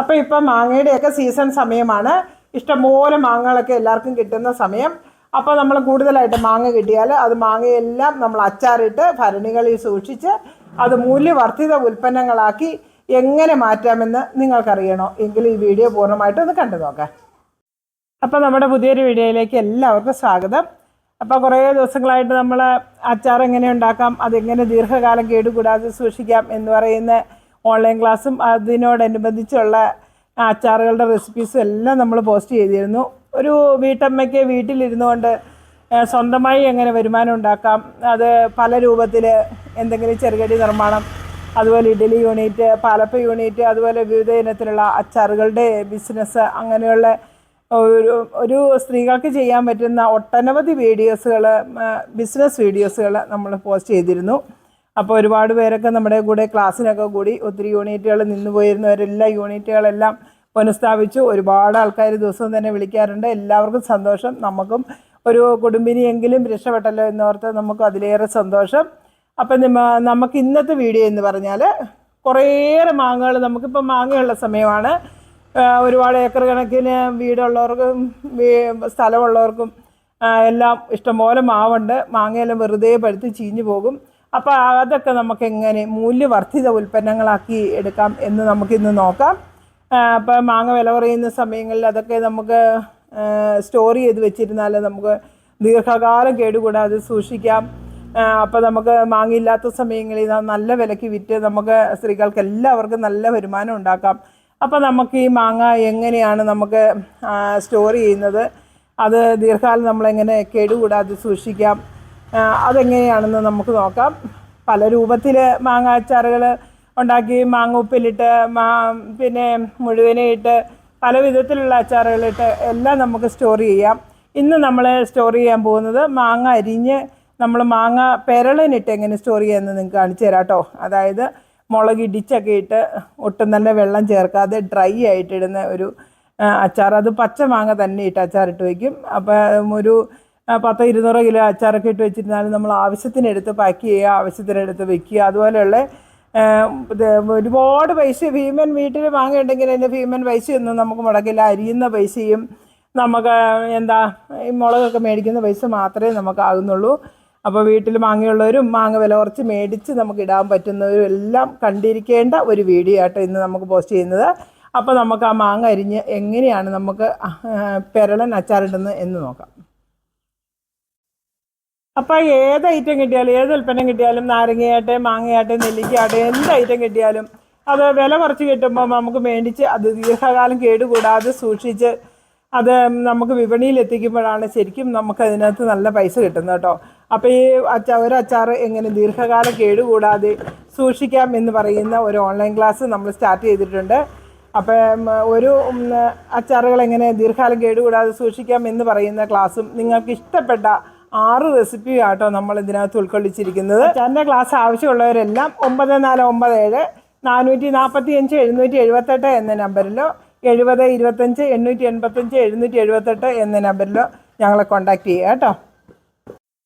അപ്പോൾ ഇപ്പം മാങ്ങയുടെയൊക്കെ സീസൺ സമയമാണ്. ഇഷ്ടംപോലെ മാങ്ങകളൊക്കെ എല്ലാവർക്കും കിട്ടുന്ന സമയം. അപ്പോൾ നമ്മൾ കൂടുതലായിട്ട് മാങ്ങ കിട്ടിയാൽ അത് മാങ്ങയെല്ലാം നമ്മൾ അച്ചാറിട്ട് ഭരണികളിൽ സൂക്ഷിച്ച് അത് മൂല്യവർദ്ധിത ഉൽപ്പന്നങ്ങളാക്കി എങ്ങനെ മാറ്റാമെന്ന് നിങ്ങൾക്കറിയണോ? എങ്കിൽ ഈ വീഡിയോ പൂർണമായിട്ടും ഒന്ന് കണ്ടു നോക്കാം. അപ്പോൾ നമ്മുടെ പുതിയൊരു വീഡിയോയിലേക്ക് എല്ലാവർക്കും സ്വാഗതം. അപ്പോൾ കുറേ ദിവസങ്ങളായിട്ട് നമ്മൾ അച്ചാർ എങ്ങനെ ഉണ്ടാക്കാം അതെങ്ങനെ ദീർഘകാലം കേടുകൂടാതെ സൂക്ഷിക്കാം എന്ന് പറയുന്ന ഓൺലൈൻ ക്ലാസ്സും അതിനോടനുബന്ധിച്ചുള്ള അച്ചാറുകളുടെ റെസിപ്പീസും എല്ലാം നമ്മൾ പോസ്റ്റ് ചെയ്തിരുന്നു. ഒരു വീട്ടമ്മയ്ക്ക് വീട്ടിലിരുന്നു കൊണ്ട് സ്വന്തമായി എങ്ങനെ വരുമാനം ഉണ്ടാക്കാം അത് പല രൂപത്തിൽ എന്തെങ്കിലും ചെറുകടി നിർമ്മാണം അതുപോലെ ഇഡലി യൂണിറ്റ് പാലപ്പ യൂണിറ്റ് അതുപോലെ വിവിധ ഇനത്തിലുള്ള അച്ചാറുകളുടെ ബിസിനസ് അങ്ങനെയുള്ള ഒരു ഒരു സ്ത്രീകൾക്ക് ചെയ്യാൻ പറ്റുന്ന ഒട്ടനവധി വീഡിയോസുകൾ ബിസിനസ് വീഡിയോസുകൾ നമ്മൾ പോസ്റ്റ് ചെയ്തിരുന്നു. അപ്പോൾ ഒരുപാട് പേരൊക്കെ നമ്മുടെ കൂടെ ക്ലാസ്സിനൊക്കെ കൂടി ഒത്തിരി യൂണിറ്റുകൾ നിന്ന് പോയിരുന്നവരെല്ലാം യൂണിറ്റുകളെല്ലാം പുനഃസ്ഥാപിച്ചു. ഒരുപാട് ആൾക്കാർ ദിവസവും തന്നെ വിളിക്കാറുണ്ട്. എല്ലാവർക്കും സന്തോഷം. നമുക്കും ഒരു കുടുംബിനിയെങ്കിലും രക്ഷപ്പെട്ടല്ലോ എന്നോർത്ത് നമുക്ക് അതിലേറെ സന്തോഷം. അപ്പം നിമ- നമുക്ക് ഇന്നത്തെ വീഡിയോ എന്ന് പറഞ്ഞാൽ കുറേയേറെ മാങ്ങകൾ നമുക്കിപ്പോൾ മാങ്ങയുള്ള സമയമാണ്. ഒരുപാട് ഏക്കർ കണക്കിന് വീടുള്ളവർക്കും സ്ഥലമുള്ളവർക്കും എല്ലാം ഇഷ്ടംപോലെ മാവുണ്ട്. മാങ്ങയെല്ലാം വെറുതെ പഴുത്ത് ചീഞ്ഞു പോകും. അപ്പോൾ അതൊക്കെ നമുക്ക് എങ്ങനെ മൂല്യവർദ്ധിത ഉൽപ്പന്നങ്ങളാക്കി എടുക്കാം എന്ന് നമുക്കിന്ന് നോക്കാം. അപ്പോൾ മാങ്ങ വില കുറയുന്ന സമയങ്ങളിൽ അതൊക്കെ നമുക്ക് സ്റ്റോർ ചെയ്ത് വെച്ചിരുന്നാൽ നമുക്ക് ദീർഘകാലം കേടുകൂടാതെ സൂക്ഷിക്കാം. അപ്പോൾ നമുക്ക് മാങ്ങയില്ലാത്ത സമയങ്ങളിൽ നല്ല വിലയ്ക്ക് വിറ്റ് നമുക്ക് സ്ത്രീകൾക്ക് എല്ലാവർക്കും നല്ല വരുമാനം ഉണ്ടാക്കാം. അപ്പോൾ നമുക്ക് ഈ മാങ്ങ എങ്ങനെയാണ് നമുക്ക് സ്റ്റോർ ചെയ്യുന്നത്? അത് ദീർഘകാലം നമ്മളെങ്ങനെ കേടുകൂടാതെ സൂക്ഷിക്കാം? അതെങ്ങനെയാണെന്ന് നമുക്ക് നോക്കാം. പല രൂപത്തിൽ മാങ്ങ അച്ചാറുകൾ ഉണ്ടാക്കി മാങ്ങ ഉപ്പിലിട്ട് മാ പിന്നെ മുഴുവനായിട്ട് പല വിധത്തിലുള്ള അച്ചാറുകളിട്ട് എല്ലാം നമുക്ക് സ്റ്റോർ ചെയ്യാം. ഇന്ന് നമ്മൾ സ്റ്റോർ ചെയ്യാൻ പോകുന്നത് മാങ്ങ അരിഞ്ഞ് നമ്മൾ മാങ്ങ പെരളിനിട്ട് എങ്ങനെ സ്റ്റോർ ചെയ്യാമെന്ന് നിങ്ങൾക്ക് കാണിച്ചു തരാം കേട്ടോ അതായത് മുളക് ഇടിച്ചൊക്കെ ഇട്ട് ഒട്ടും തന്നെ വെള്ളം ചേർക്കാതെ ഡ്രൈ ആയിട്ടിടുന്ന ഒരു അച്ചാർ അത് പച്ച മാങ്ങ തന്നെ ഇട്ട് അച്ചാറിട്ട് വയ്ക്കും അപ്പം ഒരു പത്തോ ഇരുന്നൂറ് കിലോ അച്ചാറൊക്കെ ഇട്ട് വെച്ചിരുന്നാലും നമ്മൾ ആവശ്യത്തിനെടുത്ത് പാക്ക് ചെയ്യുക ആവശ്യത്തിനെടുത്ത് വെക്കുക. അതുപോലെയുള്ള ഒരുപാട് പൈസ ഭീമൻ വീട്ടിൽ വാങ്ങിയിട്ടുണ്ടെങ്കിൽ അതിന്റെ ഭീമൻ പൈസയൊന്നും നമുക്ക് മുടക്കില്ല. അരിയുന്ന പൈസയും നമുക്ക് എന്താ ഈ മുളകൊക്കെ മേടിക്കുന്ന പൈസ മാത്രമേ നമുക്ക് ആകുന്നുള്ളൂ. അപ്പോൾ വീട്ടിൽ മാങ്ങയുള്ളവരും മാങ്ങ വില കുറച്ച് മേടിച്ച് നമുക്ക് ഇടാൻ പറ്റുന്നവരും എല്ലാം കണ്ടിരിക്കേണ്ട ഒരു വീഡിയോ ആട്ടോ ഇന്ന് നമുക്ക് പോസ്റ്റ് ചെയ്യുന്നത്. അപ്പോൾ നമുക്ക് ആ മാങ്ങ അരിഞ്ഞ് എങ്ങനെയാണ് നമുക്ക് പെരളൻ അച്ചാറിടുന്നത് എന്ന് നോക്കാം. അപ്പോൾ ഏത് ഐറ്റം കിട്ടിയാലും ഏത് ഉൽപ്പന്നം കിട്ടിയാലും നാരങ്ങയാട്ടെ മാങ്ങയാട്ടെ നെല്ലിക്കയാട്ടെ എന്ത് ഐറ്റം കിട്ടിയാലും അത് വില കുറച്ച് കിട്ടുമ്പോൾ നമുക്ക് മേടിച്ച് അത് ദീർഘകാലം കേടുകൂടാതെ സൂക്ഷിച്ച് അത് നമുക്ക് വിപണിയിൽ എത്തിക്കുമ്പോഴാണ് ശരിക്കും നമുക്ക് അതിനകത്ത് നല്ല പൈസ കിട്ടുന്നത് കേട്ടോ. അപ്പോൾ ഈ അച്ചാർ ഒരു അച്ചാർ എങ്ങനെ ദീർഘകാലം കേടുകൂടാതെ സൂക്ഷിക്കാം എന്ന് പറയുന്ന ഒരു ഓൺലൈൻ ക്ലാസ് നമ്മൾ സ്റ്റാർട്ട് ചെയ്തിട്ടുണ്ട്. അപ്പം ഒരു അച്ചാറുകൾ എങ്ങനെ ദീർഘകാലം കേടുകൂടാതെ സൂക്ഷിക്കാം എന്ന് പറയുന്ന ക്ലാസ്സും നിങ്ങൾക്ക് ഇഷ്ടപ്പെട്ട ആറ് റെസിപ്പി ആട്ടോ നമ്മൾ ഇതിനകത്ത് ഉൾക്കൊള്ളിച്ചിരിക്കുന്നത്. അച്ചാറിന്റെ ക്ലാസ് ആവശ്യമുള്ളവരെല്ലാം ഒമ്പത് നാല് ഒമ്പത് ഏഴ് നാനൂറ്റി നാൽപ്പത്തി അഞ്ച് എഴുന്നൂറ്റി എഴുപത്തെട്ട് എന്ന നമ്പറിലോ എഴുപത് ഇരുപത്തഞ്ച് എണ്ണൂറ്റി എൺപത്തഞ്ച് എഴുന്നൂറ്റി എഴുപത്തെട്ട് എന്ന നമ്പറിലോ ഞങ്ങളെ കോൺടാക്റ്റ് ചെയ്യുക കേട്ടോ.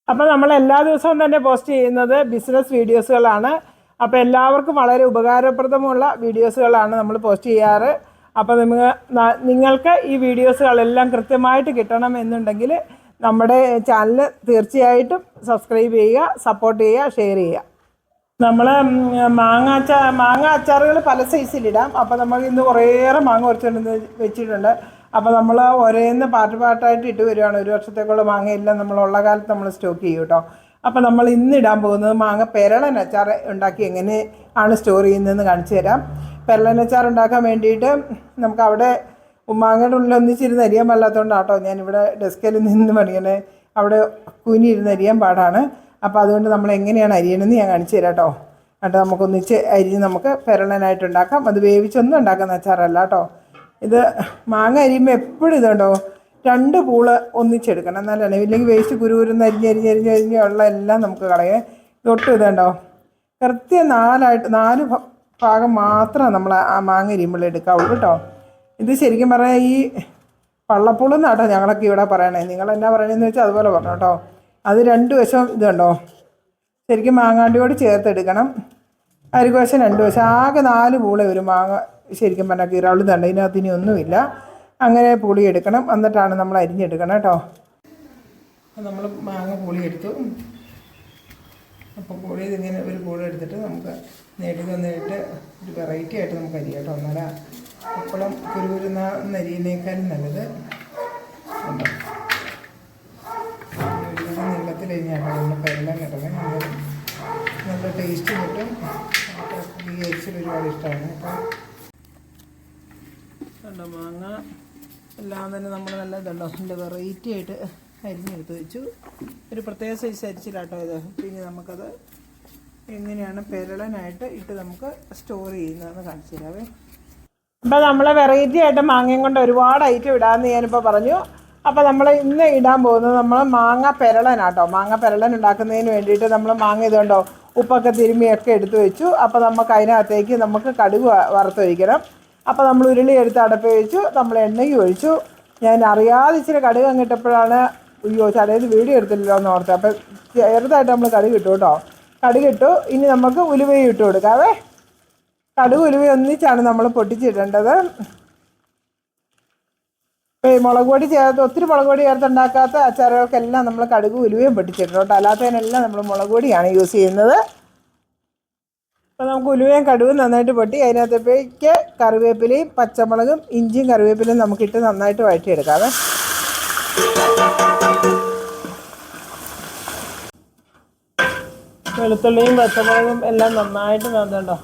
അപ്പോൾ നമ്മൾ എല്ലാ ദിവസവും തന്നെ പോസ്റ്റ് ചെയ്യുന്നത് ബിസിനസ് വീഡിയോസുകളാണ് അപ്പോൾ എല്ലാവർക്കും വളരെ ഉപകാരപ്രദമുള്ള വീഡിയോസുകളാണ് നമ്മൾ പോസ്റ്റ് ചെയ്യാറ്. അപ്പോൾ നിങ്ങൾ നിങ്ങൾക്ക് ഈ വീഡിയോസുകളെല്ലാം കൃത്യമായിട്ട് കിട്ടണം എന്നുണ്ടെങ്കിൽ നമ്മുടെ ചാനൽ തീർച്ചയായിട്ടും സബ്സ്ക്രൈബ് ചെയ്യുക സപ്പോർട്ട് ചെയ്യുക ഷെയർ ചെയ്യുക. നമ്മൾ മാങ്ങ അച്ചാർ മാങ്ങ അച്ചാറുകൾ പല സൈസിലിടാം അപ്പോൾ നമ്മൾ ഇന്ന് കുറേയേറെ മാങ്ങ കുറച്ചുകൊണ്ട് വെച്ചിട്ടുണ്ട്. അപ്പോൾ നമ്മൾ ഒരേന്ന് പാട്ട് പാട്ടായിട്ട് ഇട്ട് വരികയാണ്. ഒരു വർഷത്തേക്കുള്ള മാങ്ങയെല്ലാം നമ്മൾ ഉള്ള കാലത്ത് നമ്മൾ സ്റ്റോക്ക് ചെയ്യും കേട്ടോ. അപ്പോൾ നമ്മൾ ഇന്ന് ഇടാൻ പോകുന്നത് മാങ്ങ പെരളൻ അച്ചാർ ഉണ്ടാക്കി എങ്ങനെ ആണ് സ്റ്റോർ ചെയ്യുന്നതെന്ന് കാണിച്ചു തരാം. പെരളൻ അച്ചാർ ഉണ്ടാക്കാൻ വേണ്ടിയിട്ട് നമുക്ക് അവിടെ മാങ്ങയുടെ ഉള്ളിൽ ഒന്നിച്ചിരുന്ന് അരിയാൻ പാടില്ലാത്തതുകൊണ്ട് കേട്ടോ ഞാനിവിടെ ഡെസ്കിൽ നിന്ന് പണിയണേ. അവിടെ കുനിയിരുന്ന് അരിയാൻ പാടാണ്. അപ്പോൾ അതുകൊണ്ട് നമ്മൾ എങ്ങനെയാണ് അരിയണമെന്ന് ഞാൻ കാണിച്ചു തരാം കേട്ടോ കേട്ടോ നമുക്കൊന്നിച്ച് അരിഞ്ഞ് നമുക്ക് പെരളനായിട്ട് ഉണ്ടാക്കാം. അത് വേവിച്ചൊന്നും ഉണ്ടാക്കുന്ന അച്ചാറല്ല കേട്ടോ. ഇത് മാങ്ങ അരിയുമ്പോൾ എപ്പോഴും ഇതുണ്ടോ? രണ്ട് പൂൾ ഒന്നിച്ചെടുക്കണം. എന്നാലാണ് ഇല്ലെങ്കിൽ വേസ്റ്റ് കുരുകുരുന്ന് അരിഞ്ഞ് അരിഞ്ഞ് അരിഞ്ഞ് അരിഞ്ഞ് ഉള്ള എല്ലാം നമുക്ക് കളയേ. ഇതൊട്ടും ഇതുണ്ടോ? കൃത്യം നാലായിട്ട് നാല് ഭാഗം മാത്രം നമ്മൾ ആ മാങ്ങ അരിയുമ്പോൾ എടുക്കാവുള്ളൂ കേട്ടോ. ഇത് ശരിക്കും പറഞ്ഞാൽ ഈ പള്ളപ്പുളെന്നാട്ടോ ഞങ്ങളൊക്കെ ഇവിടെ പറയണേ. നിങ്ങൾ എന്നാ പറയണതെന്ന് വെച്ചാൽ അതുപോലെ പറഞ്ഞു കേട്ടോ. അത് രണ്ട് വശം ഇതുണ്ടോ? ശരിക്കും മാങ്ങാണ്ടിയോട് ചേർത്തെടുക്കണം അരികോശം രണ്ട് വശം. ആകെ നാല് പൂളെ ഒരു മാങ്ങ ശരിക്കും പറഞ്ഞാൽ കീറാളി തണ്ട. ഇതിനകത്ത് ഇനി ഒന്നുമില്ല. അങ്ങനെ പുളി എടുക്കണം. എന്നിട്ടാണ് നമ്മൾ അരിഞ്ഞെടുക്കണം കേട്ടോ. നമ്മൾ മാങ്ങ പുളി എടുത്തു. അപ്പോൾ പുളി ഇതിങ്ങനെ ഒരു പുളി എടുത്തിട്ട് നമുക്ക് നേടി തന്നിട്ട് ഒരു വെറൈറ്റി ആയിട്ട് നമുക്ക് അരി കേട്ടോ. എന്നാലാ അപ്പോഴും കുരുകുരുന്ന നരിയേക്കാളും നല്ലത് ഒരു നീളത്തിൽ കഴിഞ്ഞാണ് നമ്മളിപ്പോൾ എല്ലാം കിട്ടണേ അന്നേരം നല്ല ടേസ്റ്റ് കിട്ടും. ഈ അരിച്ചിൽ ഒരുപാട് ഇഷ്ടമാണ്. കണ്ടോ മാങ്ങ എല്ലാം തന്നെ നമ്മൾ നല്ല ഇതുണ്ടോ? വെറൈറ്റി ആയിട്ട് അരിഞ്ഞെടുത്ത് വെച്ചു. ഒരു പ്രത്യേക സൈസ് അരിച്ചിലാട്ടോ ഇത്. പിന്നെ നമുക്കത് എങ്ങനെയാണ് പെരളനായിട്ട് ഇട്ട് നമുക്ക് സ്റ്റോർ ചെയ്യുന്നതെന്ന് കാണിച്ചു തരാവേ. അപ്പോൾ നമ്മൾ വെറൈറ്റി ആയിട്ട് മാങ്ങയും കൊണ്ട് ഒരുപാട് ഐറ്റം ഇടാമെന്ന് ഞാനിപ്പോൾ പറഞ്ഞു. അപ്പോൾ നമ്മൾ ഇന്ന് ഇടാൻ പോകുന്നത് നമ്മൾ മാങ്ങ പെരളനാട്ടോ. മാങ്ങ പെരളൻ ഉണ്ടാക്കുന്നതിന് വേണ്ടിയിട്ട് നമ്മൾ മാങ്ങ ഇതുകൊണ്ടോ ഉപ്പൊക്കെ തിരുമ്മിയൊക്കെ എടുത്തു വെച്ചു. അപ്പോൾ നമുക്ക് അതിനകത്തേക്ക് നമുക്ക് കടുക് വറുത്ത് വറുത്തൊഴിക്കണം. അപ്പോൾ നമ്മൾ ഉരുളി എടുത്ത് അടപ്പ് വെച്ചു. നമ്മൾ എണ്ണയും ഒഴിച്ചു. ഞാൻ അറിയാതെ ഇച്ചിരി കടുക് അങ്ങിട്ടപ്പോഴാണ് അയ്യോ ചടയത് വീഡിയോ എടുത്തില്ലല്ലോ എന്ന് ഓർത്ത് അപ്പോൾ ചെറുതായിട്ട് നമ്മൾ കടുക് ഇട്ടു കേട്ടോ. കടുക് ഇട്ടു. ഇനി നമുക്ക് ഉലുവയും ഇട്ട് കൊടുക്കാവേ. കടുക് ഉലുവ ഒന്നിച്ചാണ് നമ്മൾ പൊട്ടിച്ചിടേണ്ടത്. മുളക് പൊടി ചേർത്ത് ഒത്തിരി മുളക് പൊടി ചേർത്തുണ്ടാക്കാത്ത അച്ചാറുകൾക്കെല്ലാം നമ്മൾ കടുക് ഉലുവയും പൊട്ടിച്ചിട്ടുണ്ട് കേട്ടോ. അല്ലാത്തതിനെല്ലാം നമ്മൾ മുളക് പൊടിയാണ് യൂസ് ചെയ്യുന്നത്. അപ്പോൾ നമുക്ക് ഉലുവയും കടുവും നന്നായിട്ട് പൊട്ടി അതിനകത്തേക്ക് കറിവേപ്പിലയും പച്ചമുളകും ഇഞ്ചിയും കറിവേപ്പിലയും നമുക്കിട്ട് നന്നായിട്ട് വഴറ്റിയെടുക്കാവേ വെളുത്തുള്ളിയും പച്ചമുളകും എല്ലാം നന്നായിട്ട് നന്നുണ്ടോ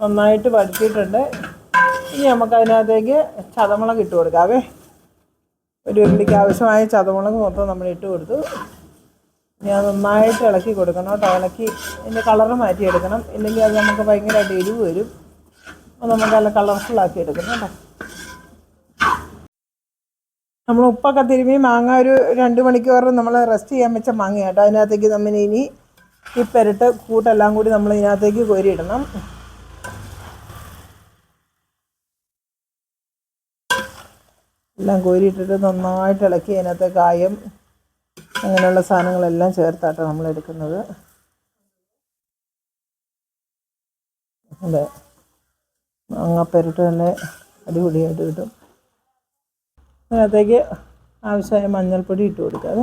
നന്നായിട്ട് വഴറ്റിയിട്ടുണ്ട്. ഇനി നമുക്ക് അതിനകത്തേക്ക് ചതമുളക് ഇട്ട് കൊടുക്കാവേ ഒരു ഉരുളിക്ക് ആവശ്യമായ ചതമുളക് മൊത്തം നമ്മൾ ഇട്ട് കൊടുത്തു. ഇനി അത് നന്നായിട്ട് ഇളക്കി കൊടുക്കണം കേട്ടോ. ഇളക്കി ഇതിന്റെ കളറ് മാറ്റിയെടുക്കണം. ഇല്ലെങ്കിൽ അത് നമുക്ക് ഭയങ്കരമായിട്ട് എരിവ് വരും. അപ്പോൾ നമുക്ക് നല്ല കളർഫുള്ളാക്കി എടുക്കണം കേട്ടോ. നമ്മൾ ഉപ്പൊക്കെ തിരുമ്മി മാങ്ങ ഒരു രണ്ട് മണിക്കൂർ നമ്മൾ റെസ്റ്റ് ചെയ്യാൻ വെച്ച മാങ്ങ കേട്ടോ. അതിനകത്തേക്ക് നമ്മൾ ഇനി ഈ പെരട്ട് കൂട്ടെല്ലാം കൂടി നമ്മൾ ഇതിനകത്തേക്ക് കോരിയിടണം. എല്ലാം കോരിയിട്ടിട്ട് നന്നായിട്ട് ഇളക്കി അതിനകത്ത് കായം അങ്ങനെയുള്ള സാധനങ്ങളെല്ലാം ചേർത്താട്ടോ നമ്മൾ എടുക്കുന്നത്. അതെ. മാങ്ങാപ്പരട്ട് തന്നെ അടിപൊളിയായിട്ട് കിട്ടും. അതിനകത്തേക്ക് ആവശ്യമായ മഞ്ഞൾപ്പൊടി ഇട്ട് കൊടുക്കാം.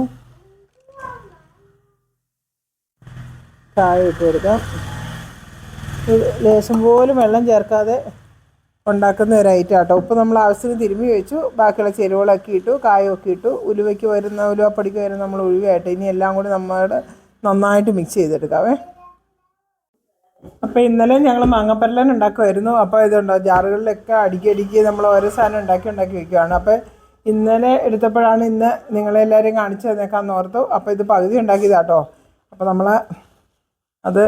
കായ ഇട്ട് കൊടുക്കാം. ലേശം പോലും വെള്ളം ചേർക്കാതെ ഉണ്ടാക്കുന്ന ഒരു ഐറ്റം ആട്ടോ ഉപ്പ് നമ്മൾ ആവശ്യത്തിന് തിരുമ്മി വെച്ചു. ബാക്കിയുള്ള ചേരുവകളൊക്കെ ഇട്ടു കായൊക്കെ ഇട്ടു. ഉലുവയ്ക്ക് വരുന്ന ഉലുവപ്പടിക്ക് വരുന്ന നമ്മൾ ഒഴിവായിട്ട് ഇനി എല്ലാം കൂടി നമ്മുടെ നന്നായിട്ട് മിക്സ് ചെയ്തെടുക്കാവേ. അപ്പോൾ ഇന്നലെ ഞങ്ങൾ മാങ്ങപ്പരലൻ ഉണ്ടാക്കുമായിരുന്നു അപ്പോൾ ഇതുണ്ടോ ജാറുകളിലൊക്കെ അടുക്കി അടുക്കി നമ്മൾ ഓരോ സാധനം ഉണ്ടാക്കി ഉണ്ടാക്കി വെക്കുകയാണ് അപ്പോൾ ഇന്നലെ എടുത്തപ്പോഴാണ് ഇന്ന് നിങ്ങളെല്ലാവരെയും കാണിച്ചു തന്നേക്കാന്ന് ഓർത്തു. അപ്പോൾ ഇത് പകുതി ഉണ്ടാക്കിയതാട്ടോ. അപ്പോൾ നമ്മൾ അത്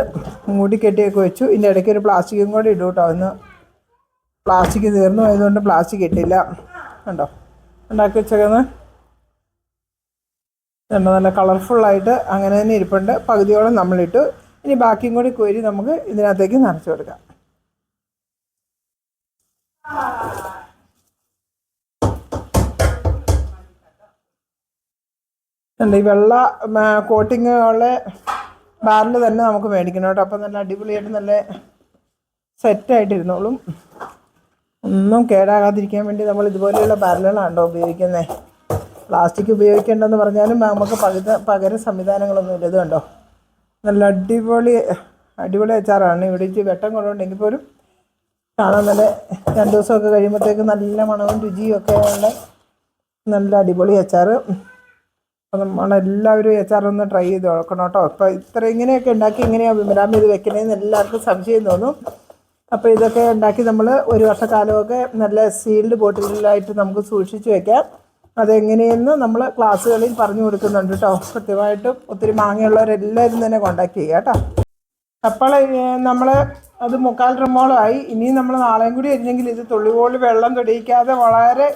മൂടിക്കെട്ടിയൊക്കെ വെച്ചു. ഇതിന്റെ ഇടയ്ക്ക് ഒരു പ്ലാസ്റ്റിക്കും കൂടി ഇടും കേട്ടോ ഇന്ന് പ്ലാസ്റ്റിക് തീർന്നു ആയതുകൊണ്ട് പ്ലാസ്റ്റിക് ഇട്ടില്ല. കണ്ടോ? ഉണ്ടാക്കി വെച്ചേക്കുന്നത്. കണ്ടോ നല്ല കളർഫുള്ളായിട്ട് അങ്ങനെ തന്നെ ഇരിപ്പുണ്ട്. പകുതിയോളം നമ്മളിട്ടു. ഇനി ബാക്കിയും കൂടി കോരി നമുക്ക് ഇതിനകത്തേക്ക് നിറച്ചു കൊടുക്കാം. ഉണ്ട് ഈ വെള്ള കോട്ടിങ് ഉള്ള ബാറിൽ തന്നെ നമുക്ക് മേടിക്കണം കേട്ടോ. അപ്പം നല്ല അടിപൊളിയായിട്ട് നല്ല സെറ്റായിട്ടിരുന്നോളും ഒന്നും കേടാകാതിരിക്കാൻ വേണ്ടി നമ്മൾ ഇതുപോലെയുള്ള ബാരലുകളാണോ ഉപയോഗിക്കുന്നത് പ്ലാസ്റ്റിക് ഉപയോഗിക്കേണ്ടെന്ന് പറഞ്ഞാലും നമുക്ക് പകുത പകര സംവിധാനങ്ങളൊന്നും ഇല്ല. ഇത് കണ്ടോ നല്ല അടിപൊളി അടിപൊളി അച്ചാറാണ്. ഇവിടെ വെട്ടം കൊണ്ടുണ്ടെങ്കിൽ പോലും കാണാൻ നല്ല രണ്ട് ദിവസമൊക്കെ കഴിയുമ്പോഴത്തേക്ക് നല്ല മണവും രുചിയും ഒക്കെ ഉള്ള നല്ല അടിപൊളി അച്ചാറ്. അപ്പോൾ നമ്മളെല്ലാവരും അച്ചാറൊന്ന് ട്രൈ ചെയ്ത് നോക്കണം കേട്ടോ. ഇപ്പോൾ ഇത്ര ഇങ്ങനെയൊക്കെ ഉണ്ടാക്കി ഇങ്ങനെയാണ് വിമരാമ്പ് ഇത് വെക്കണേന്ന് എല്ലാവർക്കും സംശയം തോന്നും. അപ്പോൾ ഇതൊക്കെ ഉണ്ടാക്കി നമ്മൾ ഒരു വർഷക്കാലമൊക്കെ നല്ല സീൽഡ് ബോട്ടിലായിട്ട് നമുക്ക് സൂക്ഷിച്ച് വെക്കാം. അതെങ്ങനെയെന്ന് നമ്മൾ ക്ലാസ്സുകളിൽ പറഞ്ഞു കൊടുക്കുന്നുണ്ട് കേട്ടോ. കൃത്യമായിട്ടും ഒത്തിരി മാങ്ങയുള്ളവരെല്ലാവരും തന്നെ കോണ്ടാക്ട് ചെയ്യുക കേട്ടോ. അപ്പോൾ നമ്മൾ അത് മുക്കാൽ ഡ്രമ്മോളമായി ഇനിയും നമ്മൾ നാളെയും കൂടി ഇരുന്നെങ്കിൽ ഇത് തുള്ളിപോളി വെള്ളം തൊടിയിക്കാതെ വളരെ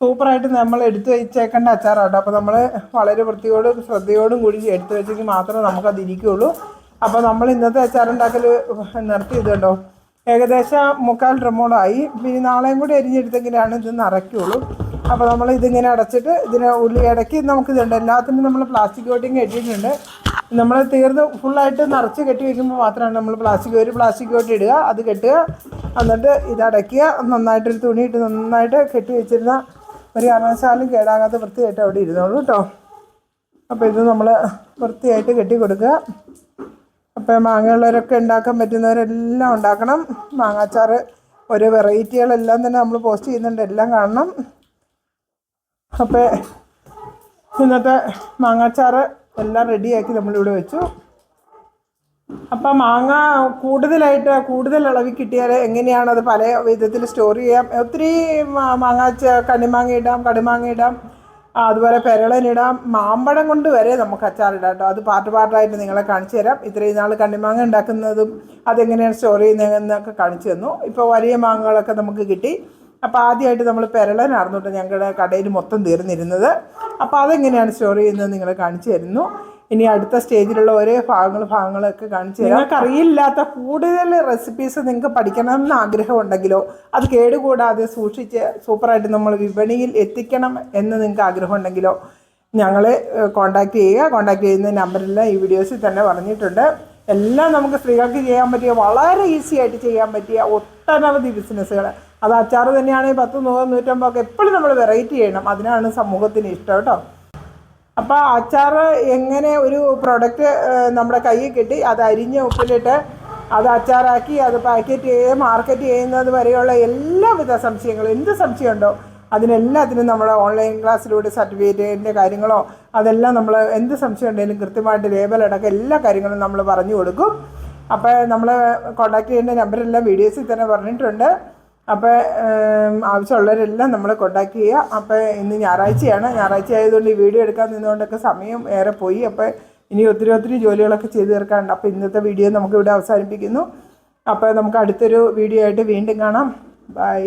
സൂപ്പറായിട്ട് നമ്മൾ എടുത്തു വെച്ചേക്കേണ്ട അച്ചാറാട്ടോ അപ്പോൾ നമ്മൾ വളരെ വൃത്തിയോടും ശ്രദ്ധയോടും കൂടി എടുത്തു വെച്ചെങ്കിൽ മാത്രമേ നമുക്കത് ഇരിക്കുകയുള്ളൂ അപ്പോൾ നമ്മൾ ഇന്നത്തെ അച്ചാറുണ്ടാക്കൽ നിർത്തി ഇത് കണ്ടോ? ഏകദേശം മുക്കാൽ ഡ്രമ്മോളായി പിന്നെ നാളെയും കൂടി അരിഞ്ഞെടുത്തെങ്കിലാണ് ഇത് നിറയ്ക്കുള്ളൂ. അപ്പോൾ നമ്മൾ ഇതിങ്ങനെ അടച്ചിട്ട് ഇതിനെ ഉള്ളി ഇടയ്ക്ക് നമുക്ക് ഇതുണ്ട് എല്ലാത്തിനും നമ്മൾ പ്ലാസ്റ്റിക് കോട്ടിങ് കെട്ടിയിട്ടുണ്ട്. നമ്മൾ തീർന്ന് ഫുള്ളായിട്ട് നിറച്ച് കെട്ടി വെക്കുമ്പോൾ മാത്രമാണ് നമ്മൾ പ്ലാസ്റ്റിക് ഒരു പ്ലാസ്റ്റിക് കോട്ട് ഇടുക. അത് കെട്ടുക. എന്നിട്ട് ഇതടയ്ക്കുക നന്നായിട്ടൊരു തുണിയിട്ട് നന്നായിട്ട് കെട്ടി വെച്ചിരുന്ന ഒരു കാരണവശാലും കേടാകാത്ത വൃത്തിയായിട്ട് അവിടെ ഇരുന്നോളൂ കേട്ടോ. അപ്പോൾ ഇത് നമ്മൾ വൃത്തിയായിട്ട് കെട്ടി കൊടുക്കുക. അപ്പോൾ മാങ്ങയുള്ളവരൊക്കെ ഉണ്ടാക്കാൻ പറ്റുന്നവരെല്ലാം ഉണ്ടാക്കണം. മാങ്ങാച്ചാർ ഓരോ വെറൈറ്റികളെല്ലാം തന്നെ നമ്മൾ പോസ്റ്റ് ചെയ്യുന്നുണ്ട്. എല്ലാം കാണണം. അപ്പോൾ ഇന്നത്തെ മാങ്ങാച്ചാറ് എല്ലാം റെഡിയാക്കി നമ്മളിവിടെ വെച്ചു. അപ്പം മാങ്ങ കൂടുതലായിട്ട് കൂടുതൽ അളവിൽ കിട്ടിയാൽ എങ്ങനെയാണ് അത് പല വിധത്തിൽ സ്റ്റോർ ചെയ്യാം. ഒത്തിരി മാങ്ങ ച- ഇടാം കടുമാങ്ങ ഇടാം. അതുപോലെ പെരളനിടാം മാമ്പഴം കൊണ്ട് വരെ നമുക്ക് അച്ചാറിടാം കേട്ടോ. അത് പാർട്ട് പാർട്ടായിട്ട് നിങ്ങളെ കാണിച്ചു തരാം. ഇത്രയും നാൾ കണ്ണിമാങ്ങ ഉണ്ടാക്കുന്നതും അതെങ്ങനെയാണ് സ്റ്റോർ ചെയ്യുന്നതെന്നൊക്കെ കാണിച്ചു തന്നു. ഇപ്പോൾ വലിയ മാങ്ങകളൊക്കെ നമുക്ക് കിട്ടി. അപ്പോൾ ആദ്യമായിട്ട് നമ്മൾ പെരളനായിരുന്നു കേട്ടോ ഞങ്ങളുടെ കടയിൽ മൊത്തം തീർന്നിരുന്നത്. അപ്പോൾ അതെങ്ങനെയാണ് സ്റ്റോർ ചെയ്യുന്നത് നിങ്ങളെ കാണിച്ചു തരുന്നു. ഇനി അടുത്ത സ്റ്റേജിലുള്ള ഓരോ ഭാഗങ്ങൾ ഭാഗങ്ങളൊക്കെ കാണിച്ചു തരാം. നിങ്ങൾക്ക് അറിയില്ലാത്ത കൂടുതൽ റെസിപ്പീസ് നിങ്ങൾക്ക് പഠിക്കണം എന്ന് ആഗ്രഹമുണ്ടെങ്കിലോ അത് കേടുകൂടാതെ സൂക്ഷിച്ച് സൂപ്പറായിട്ട് നമ്മൾ വിപണിയിൽ എത്തിക്കണം എന്ന് നിങ്ങൾക്ക് ആഗ്രഹമുണ്ടെങ്കിലോ ഞങ്ങളെ കോൺടാക്ട് ചെയ്യുക. കോൺടാക്ട് ചെയ്യുന്ന നമ്പറെല്ലാം ഈ വീഡിയോസിൽ തന്നെ പറഞ്ഞിട്ടുണ്ട്. എല്ലാം നമുക്ക് സ്ത്രീകൾക്ക് ചെയ്യാൻ പറ്റിയ വളരെ ഈസി ആയിട്ട് ചെയ്യാൻ പറ്റിയ ഒട്ടനവധി ബിസിനസ്സുകൾ അത് അച്ചാറ് തന്നെയാണെങ്കിൽ പത്ത് നൂറ് നൂറ്റമ്പതൊക്കെ എപ്പോഴും നമ്മൾ വെറൈറ്റി ചെയ്യണം. അതിനാണ് സമൂഹത്തിന് ഇഷ്ടം കേട്ടോ. അപ്പോൾ അച്ചാർ എങ്ങനെ ഒരു പ്രൊഡക്റ്റ് നമ്മുടെ കയ്യിൽ കിട്ടി അത് അരിഞ്ഞ് ഉപ്പിലിട്ട് അത് അച്ചാറാക്കി അത് പാക്കറ്റ് ചെയ്ത് മാർക്കറ്റ് ചെയ്യുന്നത് വരെയുള്ള എല്ലാവിധ സംശയങ്ങളും എന്ത് സംശയമുണ്ടോ അതിനെല്ലാത്തിനും നമ്മൾ ഓൺലൈൻ ക്ലാസ്സിലൂടെ സർട്ടിഫിക്കറ്റിന്റെ കാര്യങ്ങളോ അതെല്ലാം നമ്മൾ എന്ത് സംശയം ഉണ്ടെങ്കിലും കൃത്യമായിട്ട് ലേബൽ അടക്കം എല്ലാ കാര്യങ്ങളും നമ്മൾ പറഞ്ഞു കൊടുക്കും. അപ്പോൾ നമ്മൾ കോൺടാക്ട് ചെയ്യേണ്ട നമ്പറെല്ലാം വീഡിയോസിൽ തന്നെ പറഞ്ഞിട്ടുണ്ട്. അപ്പോൾ ആവശ്യമുള്ളവരെല്ലാം നമ്മൾ കോണ്ടാക്ട് ചെയ്യുക. അപ്പോൾ ഇന്ന് ഞായറാഴ്ചയാണ്. ഞായറാഴ്ച ആയതുകൊണ്ട് ഈ വീഡിയോ എടുക്കാൻ നിന്നുകൊണ്ടൊക്കെ സമയം ഏറെ പോയി. അപ്പോൾ ഇനി ഒത്തിരി ഒത്തിരി ജോലികളൊക്കെ ചെയ്തു തീർക്കാനുണ്ട്. അപ്പോൾ ഇന്നത്തെ വീഡിയോ നമുക്കിവിടെ അവസാനിപ്പിക്കുന്നു. അപ്പോൾ നമുക്ക് അടുത്തൊരു വീഡിയോ ആയിട്ട് വീണ്ടും കാണാം. ബൈ